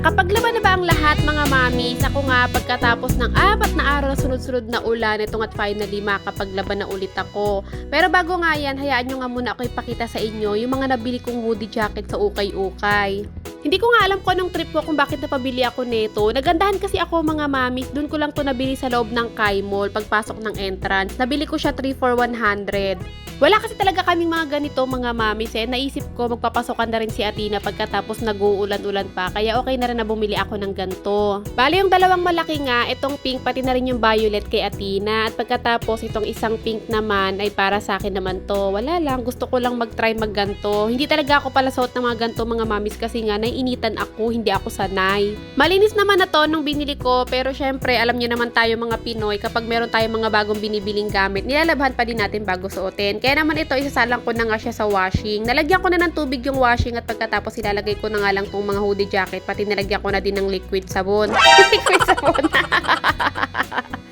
Nakapaglaban na ba ang lahat mga mami? Ako nga pagkatapos ng apat na araw na sunod-sunod na ulan, itong at finally makapaglaban na ulit ako. Pero bago nga yan, hayaan nyo nga muna ako ipakita sa inyo yung mga nabili kong hoodie jacket sa ukay-ukay. Hindi ko nga alam kung anong trip ko kung bakit napabili ako nito. Nagandahan kasi ako mga mamis. Doon ko lang to nabili sa loob ng Kai Mall pagpasok ng entrance. Nabili ko siya 3 for 100. Wala kasi talaga kaming mga ganito mga mamis eh. Naisip ko magpapasokan na rin si Atina pagkatapos nag-uulan-ulan pa. Kaya okay na rin na bumili ako ng ganito. Bali yung dalawang malaki nga, itong pink pati na rin yung violet kay Atina. At pagkatapos itong isang pink naman ay para sa akin naman to. Wala lang, gusto ko lang mag-try magganto. Hindi talaga ako pala suot ng mga ganto mga mamis kasi nga naiinitan ako, hindi ako sanay. Malinis naman na to nung binili ko pero syempre alam niyo naman tayo mga Pinoy kapag meron tayong mga bagong binibiling gamit, nilalabhan pa din natin bago suotin. Kaya naman ito, isasalang ko na nga siya sa washing. Nalagyan ko na ng tubig yung washing at pagkatapos ilalagay ko na nga lang tong mga hoodie jacket pati nilagyan ko na din ng liquid sabon. liquid sabon.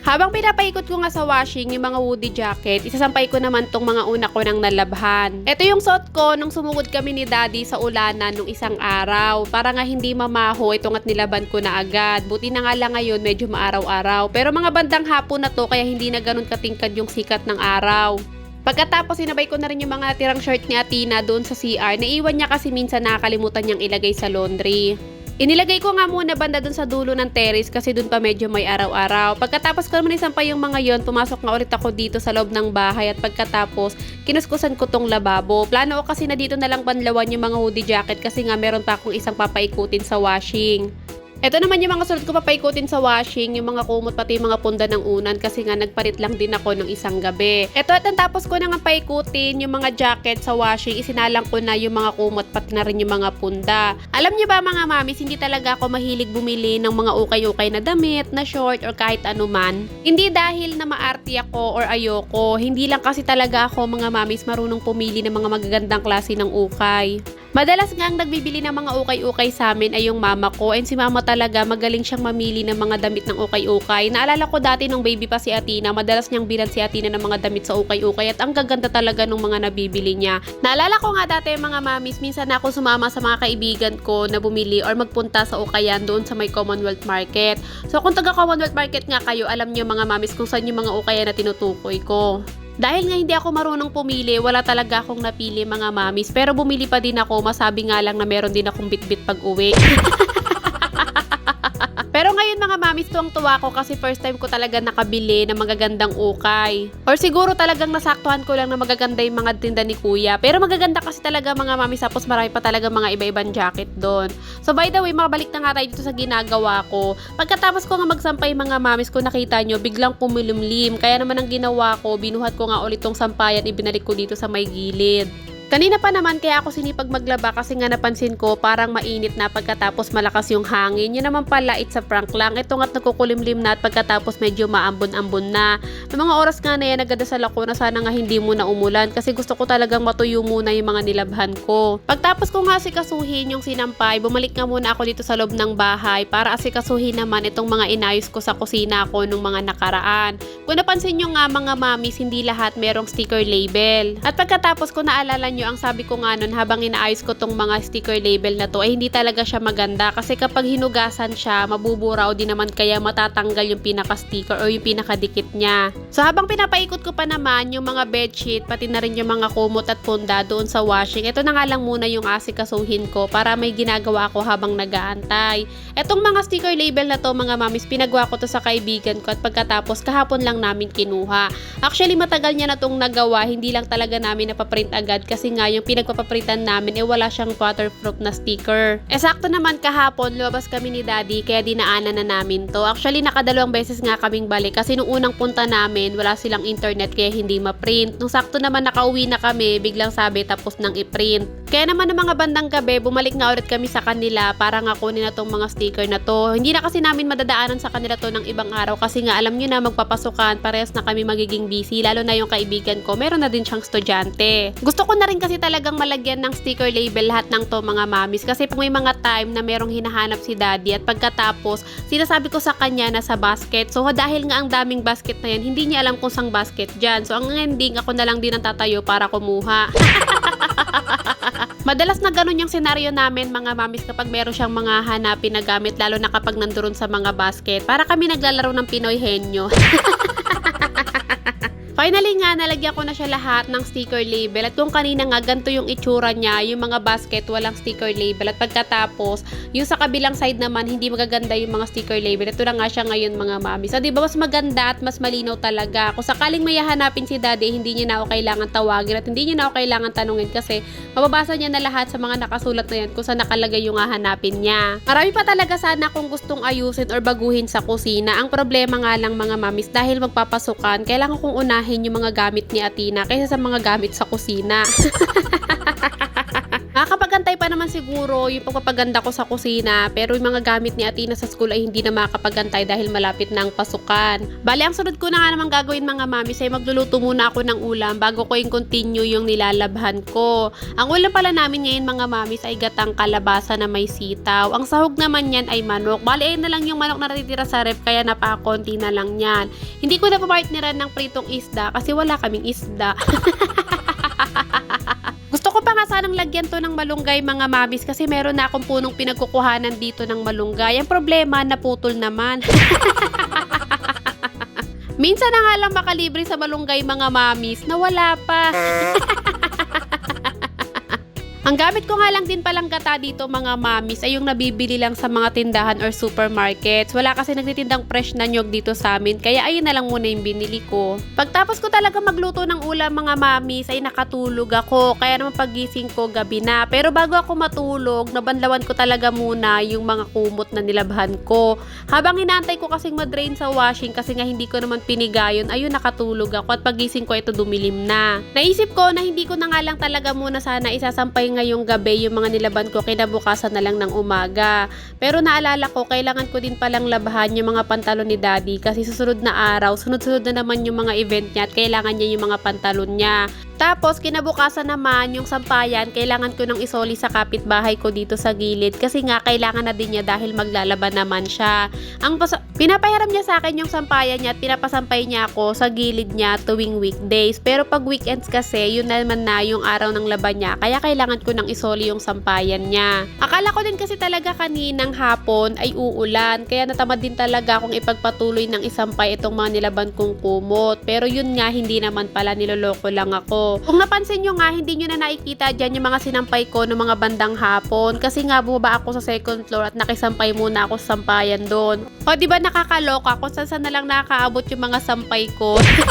Habang pinapaikot ko nga sa washing yung mga woody jacket, isasampay ko naman tong mga una ko nang nalabhan. Ito yung suot ko nung sumugod kami ni daddy sa ulanan nung isang araw. Para nga hindi mamaho, itong at nilaban ko na agad. Buti na nga lang ngayon, medyo maaraw-araw. Pero mga bandang hapon na to, kaya hindi na ganun katingkad yung sikat ng araw. Pagkatapos sinabay ko na rin yung mga tirang shirt ni Atina doon sa CR. Naiwan niya kasi minsan nakakalimutan niyang ilagay sa laundry. Inilagay ko nga muna banda dun sa dulo ng terrace kasi dun pa medyo may araw-araw. Pagkatapos ko naman isang pa yung mga yon, pumasok nga ulit ako dito sa loob ng bahay at pagkatapos kinuskusan ko tong lababo. Plano ko kasi na dito na lang banlawan yung mga hoodie jacket kasi nga meron pa akong isang papaikutin sa washing. Ito naman yung mga sulat ko papaikutin sa washing, yung mga kumot pati yung mga punda ng unan kasi nga nagpalit lang din ako ng isang gabi. Ito at natapos ko na nga paikutin yung mga jacket sa washing, isinalang ko na yung mga kumot pati na rin yung mga punda. Alam niyo ba mga mamis, hindi talaga ako mahilig bumili ng mga ukay-ukay na damit, na short or kahit anuman. Hindi dahil na maarti ako or ayoko, hindi lang kasi talaga ako mga mamis marunong pumili ng mga magagandang klase ng ukay. Madalas nga ang nagbibili ng mga ukay-ukay sa amin ay yung mama ko and si mama talaga magaling siyang mamili ng mga damit ng ukay-ukay. Naalala ko dati nung baby pa si Atina, madalas niyang bilan si Atina ng mga damit sa ukay-ukay at ang gaganda talaga ng mga nabibili niya. Naalala ko nga dati mga mamis, minsan ako sumama sa mga kaibigan ko na bumili or magpunta sa ukayan doon sa may Commonwealth Market. So kung taga Commonwealth Market nga kayo, alam niyo mga mamis kung saan yung mga ukayan na tinutukoy ko. Dahil nga hindi ako marunong pumili, wala talaga akong napili mga mamis. Pero bumili pa din ako, masabi nga lang na meron din akong bitbit pag uwi. Mga mamis, tuwang-tuwa ko kasi first time ko talaga nakabili ng magagandang ukay. Or siguro talagang nasaktuhan ko lang na magaganda yung mga tinda ni kuya. Pero magaganda kasi talaga mga mamis, tapos marami pa talaga mga iba-ibang jacket doon. So by the way, makabalik na nga tayo dito sa ginagawa ko. Pagkatapos ko nga magsampay mga mamis ko, nakita nyo, biglang pumulimlim. Kaya naman ang ginawa ko, binuhat ko nga ulit tong sampayan, ibinalik ko dito sa may gilid. Kanina pa naman kaya ako sinipag maglaba kasi nga napansin ko parang mainit na pagkatapos malakas yung hangin. Yun naman pala it's a prank lang. Ito nga't nagkukulimlim na at pagkatapos medyo maambon-ambon na. May mga oras nga na yan nagdadasal ako na sana nga hindi muna umulan kasi gusto ko talagang matuyo muna yung mga nilabhan ko. Pagtapos ko nga asikasuhin yung sinampay, bumalik nga muna ako dito sa loob ng bahay para asikasuhin naman itong mga inayos ko sa kusina ko nung mga nakaraan. Kung napansin nyo nga mga mamis, hindi lahat merong sticker label. At pagkatapos ko naalala nyo, ang sabi ko nga nun habang inaayos ko tong mga sticker label na to, ay hindi talaga siya maganda. Kasi kapag hinugasan siya, mabuburaw din naman kaya matatanggal yung pinaka-sticker o yung pinakadikit niya. So habang pinapaikot ko pa naman yung mga bedsheet, pati na rin yung mga kumot at punda doon sa washing, ito na nga lang muna yung asikasuhin ko para may ginagawa ko habang nagaantay. Etong mga sticker label na to mga mamis, pinagawa ko to sa kaibigan ko at pagkatapos kahapon lang namin kinuha. Actually, matagal niya na tong nagawa, hindi lang talaga namin napaprint agad kasi nga yung pinagpapaprintan namin eh wala siyang waterproof na sticker. Esakto naman kahapon, lumabas kami ni daddy kaya dinaanan na namin to. Actually, nakadalawang beses nga kaming balik kasi nung unang punta namin, wala silang internet kaya hindi ma-print. Nung sakto naman nakauwi na kami, biglang sabi tapos nang i-print. Kaya naman ng mga bandang gabi, bumalik nga ulit kami sa kanila para nga kunin na tong mga sticker na to. Hindi na kasi namin madadaanan sa kanila to ng ibang araw kasi nga alam nyo na magpapasukan, parehas na kami magiging busy, lalo na yung kaibigan ko, meron na din siyang estudyante. Gusto ko na rin kasi talagang malagyan ng sticker label lahat ng to mga mamis kasi pag may mga time na merong hinahanap si daddy at pagkatapos, sinasabi ko sa kanya na sa basket. So dahil nga ang daming basket na yan, hindi niya alam kung sang basket dyan. So ang ending, ako na lang din ang tatayo para kumuha. Madalas na ganun yung senaryo namin mga mamis kapag meron siyang mga hanapin na gamit lalo na kapag nandoon sa mga basket. Para kami naglalaro ng Pinoy henyo. Finally nga, nalagyan ko na siya lahat ng sticker label. At kung kanina nga, ganito yung itsura niya, yung mga basket, walang sticker label. At pagkatapos, yung sa kabilang side naman, hindi magaganda yung mga sticker label. Ito na nga siya ngayon mga mami. So, di ba, mas maganda at mas malinaw talaga. Kung sakaling may hahanapin si daddy, hindi niya na ako kailangan tawagin at hindi niya na ako kailangan tanungin kasi mababasa niya na lahat sa mga nakasulat na yan kung saan nakalagay yung hahanapin niya. Marami pa talaga sana kung gustong ayusin or baguhin sa kusina. Ang problema nga lang mga mamis, dahil magpapasukan, kailangan kong unahin yung mga gamit ni Atina kaysa sa mga gamit sa kusina. Naman siguro yung pagpapaganda ko sa kusina pero yung mga gamit ni Atina sa school ay hindi na makakapagantay dahil malapit ang pasukan. Bali, ang sunod ko na nga naman gagawin mga mami ay magluluto muna ako ng ulam bago ko yung continue yung nilalabhan ko. Ang ulam pala namin ngayon mga mami ay gatang kalabasa na may sitaw. Ang sahog naman yan ay manok. Bali, ayun na lang yung manok na natitira sa ref kaya napakakonti na lang yan. Hindi ko na papartneran ng pritong isda kasi wala kaming isda. sanang lagyan to ng malunggay mga mamis kasi meron na akong punong pinagkukuhanan dito ng malunggay. Ang problema, naputol naman. Minsan na nga lang makalibre sa malunggay mga mamis na wala pa. Ang gamit ko nga lang din palang gata dito mga mamis ay yung nabibili lang sa mga tindahan or supermarkets. Wala kasi nagtitindang fresh na nyog dito sa amin kaya ayun na lang muna yung binili ko. Pagtapos ko talaga magluto ng ulam mga mamis ay nakatulog ako kaya naman pagising ko gabi na. Pero bago ako matulog, nabanlawan ko talaga muna yung mga kumot na nilabhan ko. Habang inaantay ko kasing madrain sa washing kasi nga hindi ko naman pinigayon, ayun nakatulog ako at pagising ko ito dumilim na. Naisip ko na hindi ko na nga lang talaga muna sana isasampay ngayong gabi yung mga nilaban ko kinabukasan na lang ng umaga. Pero naalala ko, kailangan ko din palang labahan yung mga pantalon ni daddy kasi susunod na araw, sunod-sunod na naman yung mga event niya at kailangan niya yung mga pantalon niya. Tapos, kinabukasan naman yung sampayan, kailangan ko nang isoli sa kapitbahay ko dito sa gilid kasi nga kailangan na din niya dahil maglalaban naman siya. Ang pinapahiram niya sa akin yung sampayan niya at pinapasampay niya ako sa gilid niya tuwing weekdays. Pero pag weekends kasi, yun naman na yung araw ng laban niya. Kaya kailangan ko nang isoli yung sampayan niya. Akala ko din kasi talaga kaninang hapon ay uulan. Kaya natamad din talaga akong ipagpatuloy ng isampay itong mga nilaban kong kumot. Pero yun nga, hindi naman pala niloloko lang ako. Kung napansin nyo nga, hindi nyo na nakikita dyan yung mga sinampay ko ng mga bandang hapon. Kasi nga, bumaba ako sa second floor at nakisampay muna ako sa sampayan doon. O, di ba nakakaloka kung saan saan na lang nakakaabot yung mga sampay ko.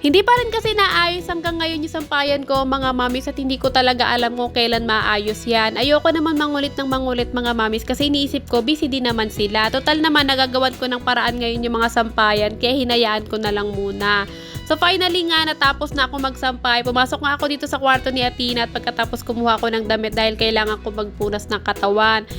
Hindi pa rin kasi naayos hanggang ngayon yung sampayan ko, mga mamis, at hindi ko talaga alam kung kailan maayos yan. Ayoko naman mangulit ng mangulit mga mamis kasi iniisip ko, busy din naman sila. Total naman, nagagawan ko ng paraan ngayon yung mga sampayan, kaya hinayaan ko na lang muna. So finally nga, natapos na ako magsampay. Pumasok nga ako dito sa kwarto ni Atina at pagkatapos kumuha ko ng damit dahil kailangan ko magpunas ng katawan.